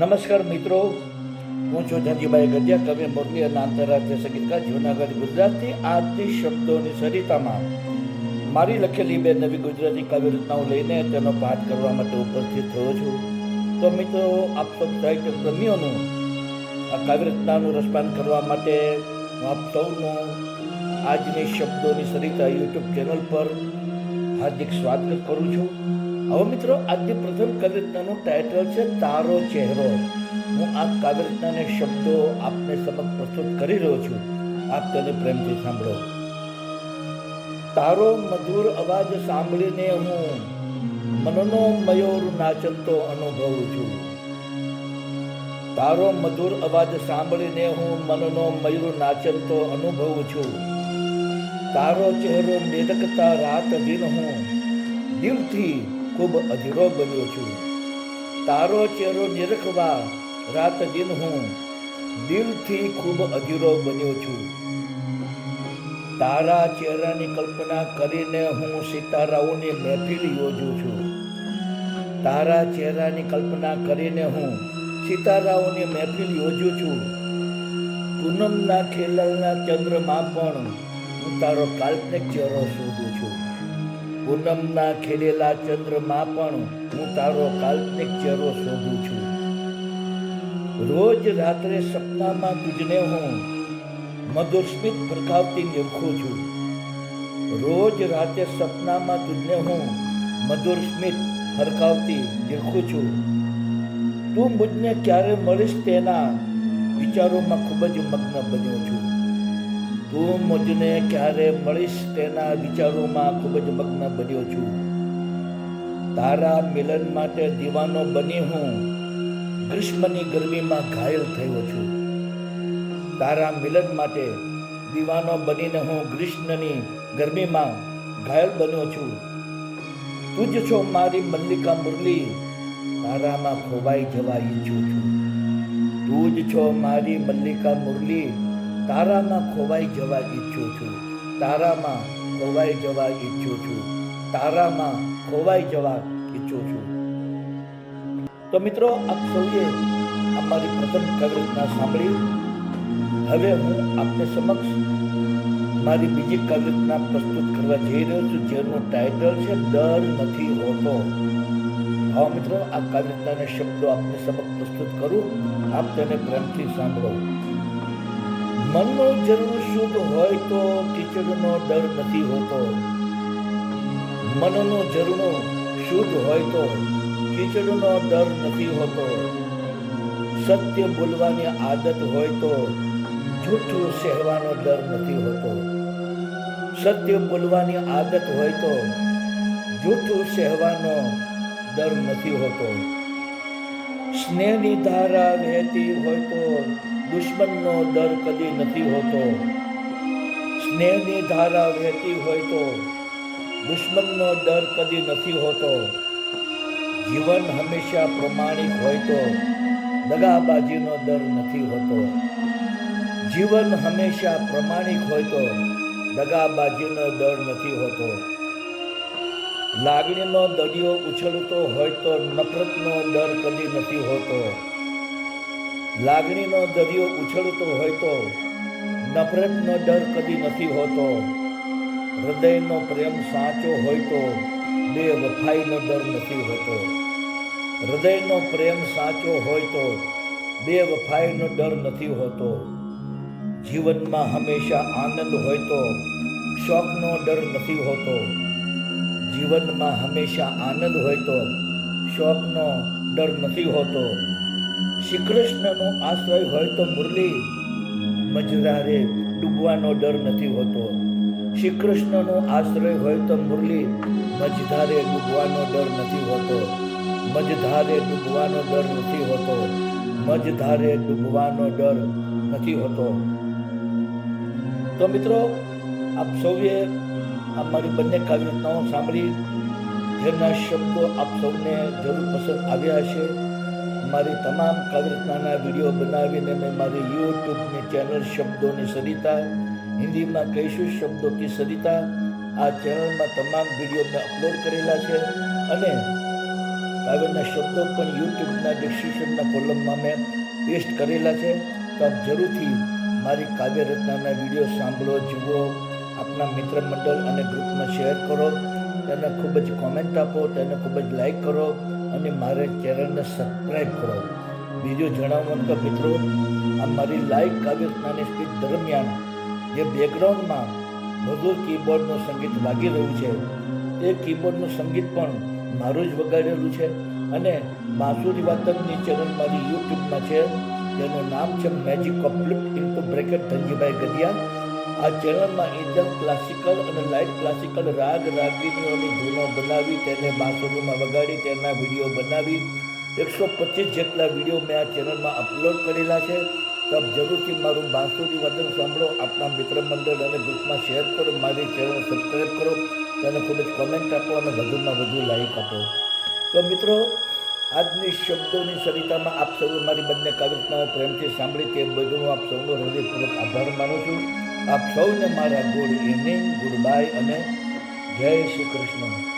નમસ્કાર મિત્રો. હું છું ધનજીભાઈ ગઢિયા, કવિ મોરલી અને આંતરરાષ્ટ્રીય સંગીતકાર જૂનાગઢ, ગુજરાતથી આજની શબ્દોની સરિતામાં મારી લખેલી બે નવી ગુજરાતી કાવ્ય રચનાઓ લઈને તેનો પાઠ કરવા માટે ઉપસ્થિત થયો છું. તો મિત્રો, આપ સૌ સાહિત્ય પ્રેમીઓનું આ કાવ્ય રચનાનું રસપાન કરવા માટે હું આપ સૌનું આજની શબ્દોની સરિતા યુટ્યુબ ચેનલ પર હાર્દિક સ્વાગત કરું છું. હવે મિત્રો આજની પ્રથમ કાવ્યરચનાનું ટાઇટલ છે, તારો ચહેરો હું આ કાવ્યરચનાને શબ્દો આપને સમક્ષ પ્રસ્તુત કરી રહ્યો છું. આપ તેને પ્રેમથી સાંભળો. તારો મધુર અવાજ સાંભળીને હું મનનો મયોર નાચનતો અનુભવું છું. તારો મધુર અવાજ સાંભળીને હું મનનો મયુર નાચનતો અનુભવું છું. તારો ચહેરો નિરકતા રાત દિન હું દિલથી ખૂબ અધીરો બન્યો છું. તારો ચહેરો નિરખવા રાત દિન હું દિલથી ખૂબ અધીરો બન્યો છું. તારા ચહેરાની કલ્પના કરીને હું સિતારાઓની મહેફિલ યોજું છું. તારા ચહેરાની કલ્પના કરીને હું સિતારાઓની મહેફિલ યોજું છું. પૂનમના ખેલના ચંદ્રમાં પણ હું તારો કાલ્પનિક ચહેરો શોધું છું. પૂનમના ખીલેલા ચંદ્રમાં પણ હું તારો કાલ્પનિક ચહેરો શોધું છું. રોજ રાત્રે સપનામાં તુજને હું મધુસ્મિત પ્રકાવતી નિરખું છું. રોજ રાતે સપનામાં તુજને હું મધુર સ્મિત ફરકાવતી નિરખું છું. તું મુજને ક્યારે મળીશ તેના વિચારોમાં ખૂબ જ મગ્ન બન્યો છું. તું મુજને ક્યારે મળીશ તેના વિચારોમાં ખૂબ જ મગ્ન બન્યો છું. તારા મિલન માટે દીવાનો બની હું, ગ્રીષ્મની ગરમીમાં ઘાયલ થયો છું. તારા મિલન માટે દીવાનો બનીને હું ગ્રીષ્મની ગરમીમાં ઘાયલ બન્યો છું. તું જ છો મારી મલ્લિકા મુરલી, તારામાં ખોવાઈ જવા ઈચ્છું છું. તું જ છો મારી મલ્લિકા મુરલી તારામાં ખોવાઈ જવા ઈચ્છું છું. તારામાં ખોવાઈ જવા ઈચ્છું છું. તારામાં ખોવાઈ જવા ઈચ્છું છું. તો મિત્રો, આપ સૌએ અમારી પ્રથમ કવિતા સાંભળી. હવે હું આપને સમક્ષ મારી બીજી કવિતા પ્રસ્તુત કરવા જઈ રહ્યો છું, જેનું ટાઇટલ છે, ડર નથી હોતો. હા મિત્રો, આ કવિતાના શબ્દો આપને સમક્ષ પ્રસ્તુત કરું. આપ તેને પ્રેમથી સાંભળો. મનનું જરૂર શુદ્ધ હોય તો કીચડનો ડર નથી હોતો. મનનો ઝરણો શુદ્ધ હોય તો કીચડનો ડર નથી હોતો. સત્ય બોલવાની આદત હોય તો જૂઠું સહેવાનો ડર નથી હોતો. સત્ય બોલવાની આદત હોય તો જૂઠું સહેવાનો ડર નથી હોતો. સ્નેહની ધારા વહેતી હોય તો દુશ્મનનો ડર કદી નથી હોતો. સ્નેહની ધારા વહેતી હોય તો દુશ્મનનો ડર કદી નથી હોતો. જીવન હંમેશા પ્રમાણિક હોય તો દગાબાજીનો ડર નથી હોતો. જીવન હંમેશા પ્રમાણિક હોય તો દગાબાજીનો ડર નથી હોતો. લાગણીનો દરિયો ઉછળતો હોય તો નફરતનો ડર કદી નથી હોતો. લાગણીનો દરિયો ઉછળતો હોય તો નફરતનો ડર કદી નથી હોતો. હૃદયનો પ્રેમ સાચો હોય તો બે વફાઈનો ડર નથી હોતો. હૃદયનો પ્રેમ સાચો હોય તો બે વફાઈનો ડર નથી હોતો. જીવનમાં હંમેશા આનંદ હોય તો શોખનો ડર નથી હોતો. જીવનમાં હંમેશા આનંદ હોય તો શોખનો ડર નથી હોતો. શ્રી કૃષ્ણનો આશ્રય હોય તો મુરલી મજરારે ડૂબવાનો ડર નથી હોતો. શ્રી કૃષ્ણનો આશ્રય હોય તો મુરલી મજધારે ડૂબવાનો ડર નથી હોતો. મજધારે ડૂબવાનો ડર નથી હોતો. મજધારે ડૂબવાનો ડર નથી હોતો. તો મિત્રો, આપ સૌએ અમારી બંને કાવ્યતાઓ સાંભળી. જેના શબ્દો આપ સૌને જરૂર પસંદ આવ્યા હશે. મારી તમામ કાવ્યરચનાના વીડિયો બનાવીને મેં મારી યુટ્યુબની ચેનલ શબ્દોની સરિતા, હિન્દીમાં કહીશું શબ્દો કી સરિતા. આ ચેનલમાં તમામ વીડિયો મેં અપલોડ કરેલા છે અને કાવ્યના શબ્દો પણ યુટ્યુબના ડિસ્ક્રિપ્શનના કોલમમાં મેં પેસ્ટ કરેલા છે. તો આપ જરૂરથી મારી કાવ્ય રચનાના વીડિયો સાંભળો, જુઓ, આપના મિત્ર મંડળ અને ગ્રુપમાં શેર કરો. તેને ખૂબ જ કોમેન્ટ આપો, તેને ખૂબ જ લાઈક કરો. અને મારે ચેનલને સબસ્ક્રાઈબ કરો. બીજું જણાવવાનું કે મિત્રો, આ મારી લાઈવ કાવ્ય રચનાની સ્પીચ દરમિયાન જે બેકગ્રાઉન્ડમાં મધુર કીબોર્ડનું સંગીત વાગી રહ્યું છે તે કીબોર્ડનું સંગીત પણ મારું જ વગાડેલું છે અને બાંસુરી વાતકની ચેનલ મારી યુટ્યુબમાં છે. જેનું નામ છે magic of flip into bracket Dhanjibhai Gadhiya. આ ચેનલમાં એકદમ ક્લાસિકલ અને લાઇટ ક્લાસિકલ રાગ રાગીનીઓની ધૂનો બનાવી તેને બાંસુરીમાં વગાડી તેના વીડિયો બનાવી. એકસો પચીસ જેટલા વીડિયો મેં આ ચેનલમાં અપલોડ કરેલા છે. તબ જરૂરથી મારું બાંસુરી વદન સાંભળો આપણા મિત્ર મંડળ અને ગ્રુપમાં શેર કરો, મારી ચેનલ સબસ્ક્રાઈબ કરો તેને ખૂબ જ કોમેન્ટ આપો અને વધુમાં વધુ લાઈક આપો. તો મિત્રો, આજની શબ્દોની સરિતામાં આપ સૌ મારી બંને કાવ્યરચનાઓ પ્રેમથી સાંભળી તે બધું હું આપ સૌનો હૃદયપૂર્વક આભાર માનું છું. આપ સૌને મારા ગુડ ઇવનિંગ ગુડ બાય અને જય શ્રી કૃષ્ણ.